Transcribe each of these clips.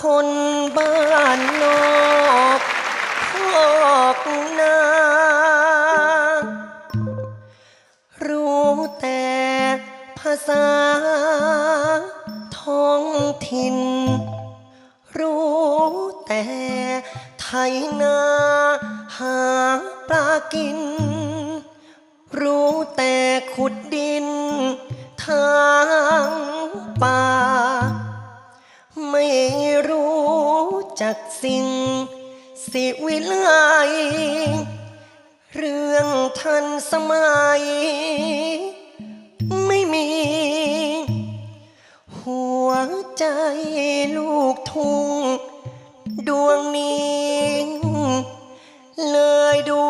คนบ้านนอกพอกนารู้แต่ภาษา ท้องถิ่น รู้แต่ไทยนาหาปลากิน สิ่ง สิวิไลเรื่องทันสมัย ไม่มี หัวใจลูกทุ่ง ดวงนี้ เลยดู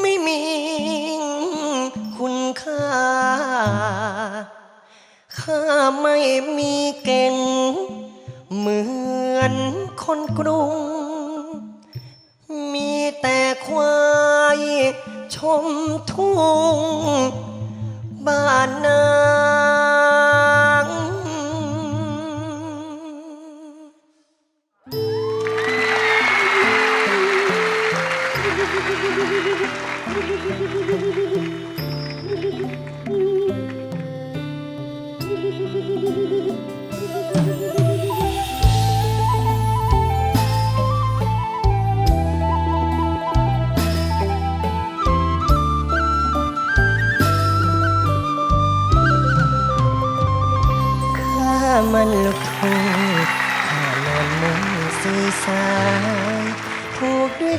ไม่มีคุณค่า ข้าไม่มี กรุง มีแต่ควายชมทุ่ง บ้านนาง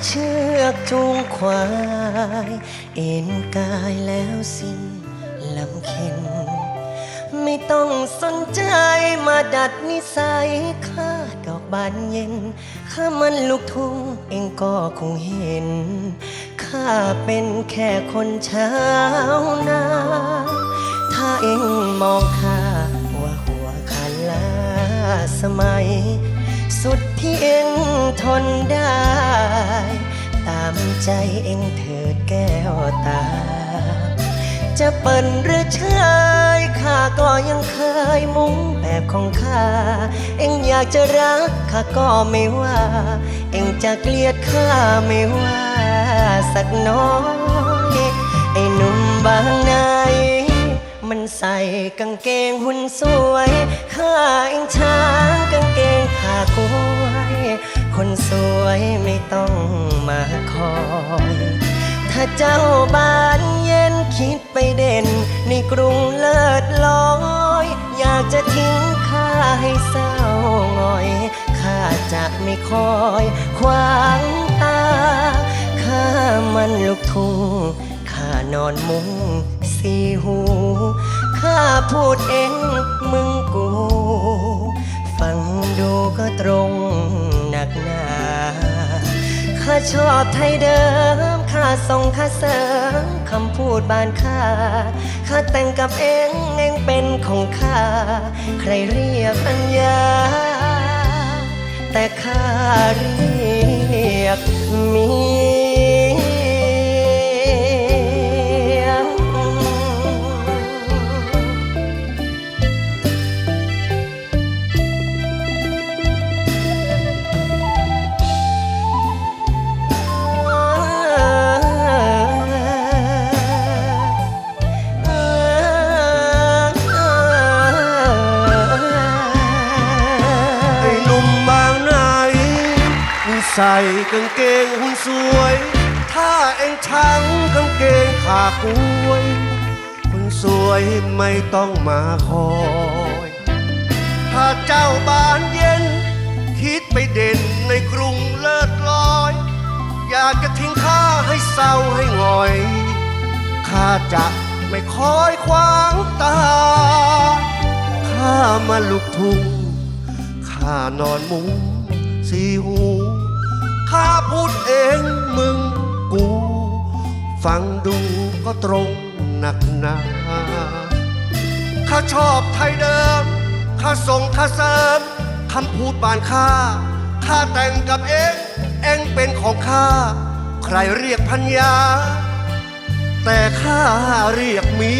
เชือกจูงควาย เอ็นกายแล้วสิ้นลำเค็น ไม่ต้องสนใจมาดัดนิสัยข้าดอกบานเย็น ข้ามันลูกทุ่งเองก็คงเห็น ข้าเป็นแค่คนเช้านาถ้าเองมองข้าว่าหัวขาลาสมัย สุดที่เองทนได้ ตามใจเองเถิดแก้วตา จะเปิ่นหรือเชยข้าก็ยังเคยมุ้งแบบของข้า เองอยากจะรักข้าก็ไม่ว่า เองจะเกลียดข้าไม่ว่าสักน้อยไอ้หนุ่มบางไหนมันใส่กางเกงหุ่นสวยข้าเองช้างกางากล้วยคนสวยไม่ต้องมาคอย ถ้าเจ้าบ้านเย็นคิดไปเด่น ในกรุงเลิศลอย อยากจะทิ้งข้าให้เศร้าหงอยข้าจะไม่คอยขวางตาข้ามันลูกทุ่งข้านอนมุงสีหูข้าพูดเองมึงกู ฟังดูก็ตรงหนักหนาข้าชอบไทยเดิมข้าส่งข้าเสริมคำพูดบานข้าข้าแต่งกับเองเองเป็นของข้า ใครเรียกปัญญา ใส่กางเกงหุ่นสวย ถ้าเองชังกางเกงขากล้วยคนสวยไม่ต้องมาคอย ถ้าเจ้าบ้านเย็น คิดไปเด่นในกรุงเลิศลอย อยากจะทิ้งข้าให้เศร้าให้หงอยข้าจะไม่คอยขวางตา ข้ามาลุกทุ่งข้านอนมุงสีหู ข้าพูดเองมึงกู ฟังดูก็ตรงหนักหนาข้าชอบไทยเดิม ข้าส่งข้าเสริมคำพูดบานข้า ข้าแต่งกับเองเองเป็นของข้า ใครเรียกพัญญา แต่ข้าเรียกเมี